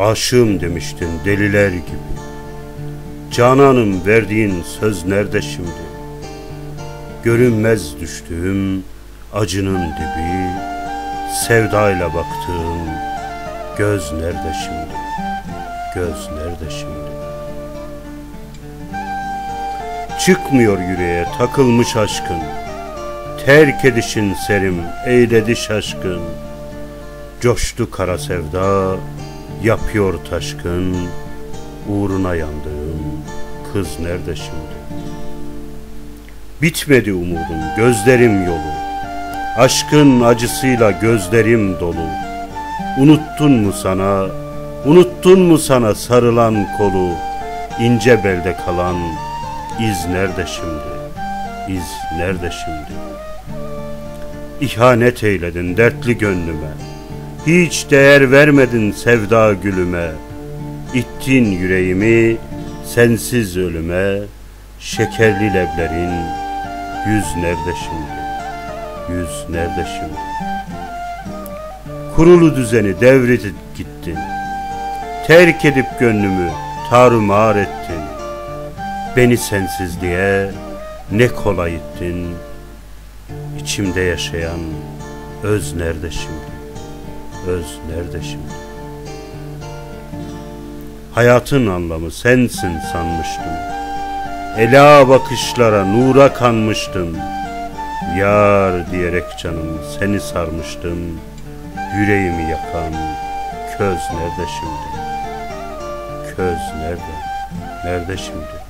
Aşığım demiştin deliler gibi. Cananım verdiğin söz nerede şimdi? Görünmez düştüğüm acının dibi, sevdayla baktığım göz nerede şimdi? Göz nerede şimdi? Çıkmıyor yüreğe takılmış aşkın, terk edişin serim eyledi şaşkın. Coştu kara sevda, yapıyor taşkın, uğruna yandığım kız nerede şimdi? Bitmedi umudum, gözlerim yolu. Aşkın acısıyla gözlerim dolu. Unuttun mu sana, unuttun mu sana sarılan kolu? ince belde kalan iz nerede şimdi? İz nerede şimdi? İhanet eyledin dertli gönlüme. Hiç değer vermedin sevda gülüme. İttin yüreğimi sensiz ölüme. Şekerli leblerin yüz nerede şimdi? Yüz nerede şimdi? Kurulu düzeni devredip gittin. Terk edip gönlümü tarumar ettin. Beni sensizliğe ne kolay ettin. İçimde yaşayan öz nerede şimdi? Öz nerede şimdi? Hayatın anlamı sensin sanmıştım. Ela bakışlara nura kanmıştım. Yar diyerek canım seni sarmıştım. Yüreğimi yakan köz nerede şimdi? Köz nerede? Nerede şimdi?